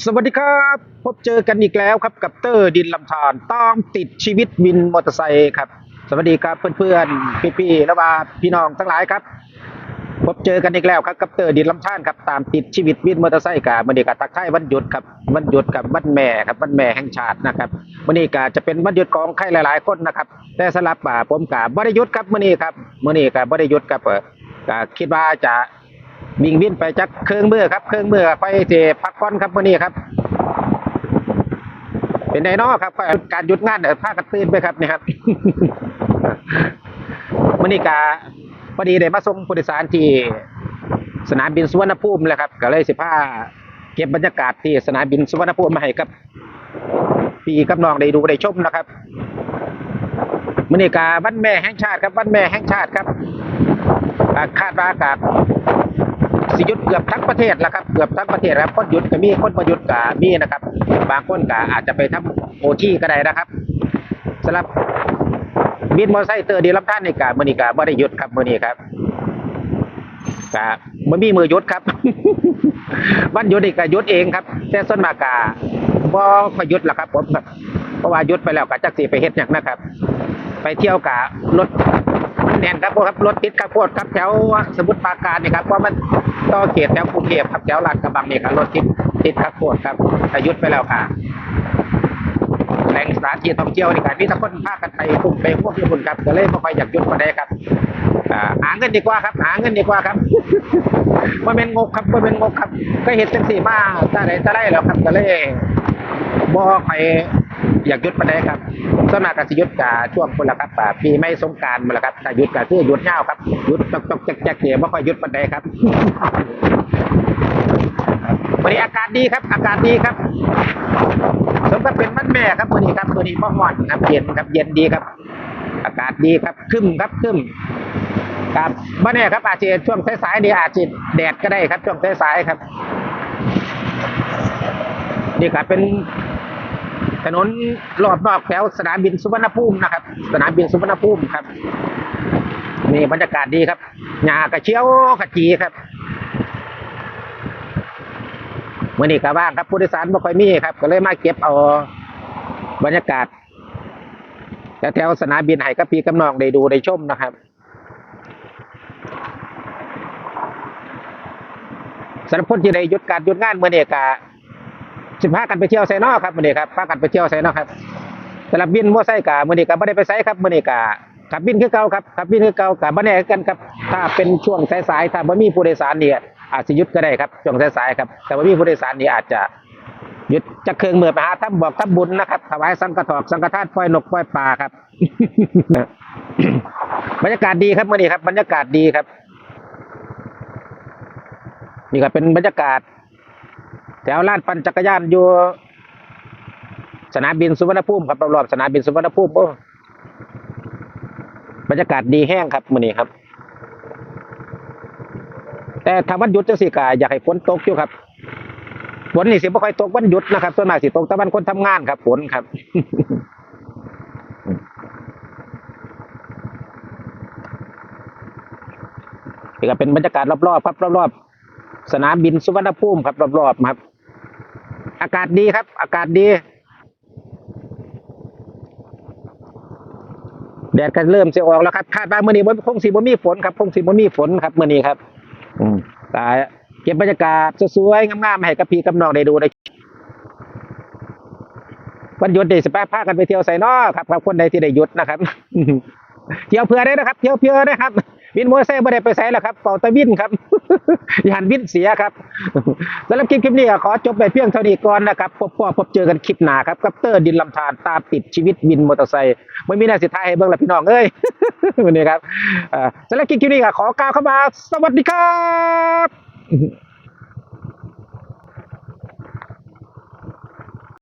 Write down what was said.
สวัสดีครับ พบเจอกันอีกแล้วครับกับเตอร์ดินลำธารตามติดชีวิตวินมอเตอร์ไซค์ครับ สวัสดีครับเพื่อนๆพี่ๆและว่าพี่น้องทั้งหลายครับ พบเจอกันอีกแล้วครับกับเตอร์ดินลำธารครับตามติดชีวิตวินมอเตอร์ไซค์กับมันนี้ก็ทักทายวันหยุดครับวันหยุดกับวันแม่ครับวันแม่แห่งชาตินะครับมันนี้ก็จะเป็นวันหยุดของใครหลาย ๆ คนนะครับ แต่สำหรับอ่าผมกับบริยุทธ์ครับมื่อนี้ครับมื่อนี้กับบริยุทธ์ครับเออก็คิดว่าจะ วิ่งวินไปจักเครื่องมือครับเครื่องมือไปเทพักผ่อนครับมื่อนี้ครับ เป็นไดนาะครับการหยุดงานเออพากันตื่นไปครับนี่ครับมื่อนี้กาพอดีได้มาส่งผู้โดยสารที่สนามบินสุวรรณภูมิแล้วครับก็เลยสิพาเก็บบรรยากาศที่สนามบินสุวรรณภูมิมาให้กับพี่กับน้องได้ดูได้ชมนะครับมื่อนี้กาวันแม่แห่งชาติครับวันแม่แห่งชาติครับอาคาดว่ากับ สิยุดเกือบทั้งประเทศแล้วครับเกือบทั้งประเทศครับคนหยุดก็มีคนประยุทธ์ก็มีนะครับ บางคนก็อาจจะไปทำโอทีก็ได้นะครับสำหรับบินมอเตอร์ไซค์เตอร์ดีลำท่านในกามือนี้กาบ่ได้หยุดครับมือนี้ครับกาบ่มีมือยุดครับวันยุดนี่ก็หยุดเองครับแต่ส่วนมากกาบ่ค่อยหยุดหรอกครับผมครับเพราะว่ายุดไปแล้วก็จักสิไปเฮ็ดหยังนะครับ ไปเที่ยวกะรถ แน่นครับพวกครับรถติดครับโพดครับแถวสมุทรปราการนี่ครับเพราะมันต่อเขตแถวกรุงเทพครับแถวลาดกระบังนี่ครับรถติดติดครับโพดครับแต่หยุดไปแล้วค่ะแหล่งสถานที่ท่องเที่ยวนี่การมีแตะคนพากันไปปุ่มไปพวกญี่ปุ่นครับก็เลยไม่ค่อยอยากยุดมาได้ครับหาเงินดีกว่าครับ หาเงินดีกว่าครับว่าเป็นงกครับว่าเป็นงกครับ ก็เห็นจังสี่มาถ้าไหนจะได้แล้วครับก็เลยบ่ค่อย อยากหยุดมาได้ครับสนมากก็สิยุดกะช่วงคนละครับอ่าปีไม่สงการมาล้วครับถ้าหยุดก็คือยุดยาครับหยุดตกตกแจ๊กๆเนี่ยไม่ค่อยหยุดมาได้ครับวันนี้อากาศดีครับ อากาศดีครับสมกับเป็นวันแม่ครับวันนี้ครับวันนี้พ่อหอนครับเย็นครับเย็นดีครับ อากาศดีครับครึ้มครับครึ้มครับบ่แน่ครับอาจจะช่วงสายๆนี่อาจจะแดดก็ได้ครับช่วงสายๆครับนี่ครับเป็น ถนนรอบนอกแถวสนามบินสุวรรณภูมินะครับ สนามบินสุวรรณภูมิครับนี่บรรยากาศดีครับหญ้ากระเชียวกระจีครับมื่อนี้ก็ว่างครับผู้โดยสารไม่ค่อยมีครับ ก็เลยมาเก็บเอาบรรยากาศแถวสนามบินให้กับพีกับนองได้ดูได้ชมนะครับสำหรับคนที่ได้หยุดการหยุดงานเมื่อนี้ก็ สิพากันไปเที่ยวไซนอครับมื่อนี้ครับพากันไปเที่ยวไซนอครับสำหรับบินมอไซกะมื่อนี้ก็ไม่ได้ไปไซครับมื่อนี้กะขับบินคือเก่าครับขับบินคือเก่ากะบ่แน่กันครับถ้าเป็นช่วงสายๆถ้าบ่มีผู้โดยสารเนี่ยอาจจะหยุดก็ได้ครับช่วงสายๆครับแต่ว่ามีผู้โดยสารนี่อาจจะหยุดจะเครื่องมือไปหาทำบอกทำบุญนะครับถวายสังฆทอกสังฆทานปล่อยนกปล่อยปลาครับบรรยากาศดีครับมื่อนี้ครับ บรรยากาศดีครับนี่ก็เป็นบรรยากาศ แถวลานปั่นจักรยานอยู่ สนามบินสุวรรณภูมิครับรอบๆสนามบินสุวรรณภูมิโอ้บรรยากาศดีแห้งครับมื่อนี้ครับ แต่ทางวันหยุดจังสิกาอยากให้ฝนตกอยู่ครับฝนนี่สิบ่ค่อยตกวันหยุดนะครับส่วนมากสิตกแต่วันคนทำงานครับฝนครับนี่ก็เป็นบรรยากาศรอบๆครับรอบๆสนามบินสุวรรณภูมิครับรอบๆครับ อากาศดีครับ อากาศดี แดดก็เริ่มจะออกแล้วครับคาดว่ามื่อนี้บ่คงสิบ่มีฝนครับคงสิบ่มีฝนครับมื่อนี้ครับ อืมแต่เก็บบรรยากาศสวยๆงามๆให้กับพี่กับน้องได้ดูได้วันหยุดเดสิบพากันไปเที่ยวไซนอครับครับคนใดที่ได้หยุดนะครับ เที่ยวเพื่อได้นะครับ เที่ยวเพื่อได้ครับ วินมอเตอร์ไซค์ไม่ได้ไปไซแล้วครับเป่าตะวินครับยันวินเสียครับสำหรับคลิปคลิปนี้ขอจบไปเพียงเท่านี้ก่อนนะครับพบพอพบเจอกันคลิปหน้าครับกับเตอร์ดินลำธารตามติดชีวิตวินมอเตอร์ไซค์ไม่มีหน้าสิท้ายให้เบิ้งละพี่น้องเอ้ยวันนี้ครับสำหรับคลิปคลิปนี้ขอกล่าวเข้ามา สวัสดีครับ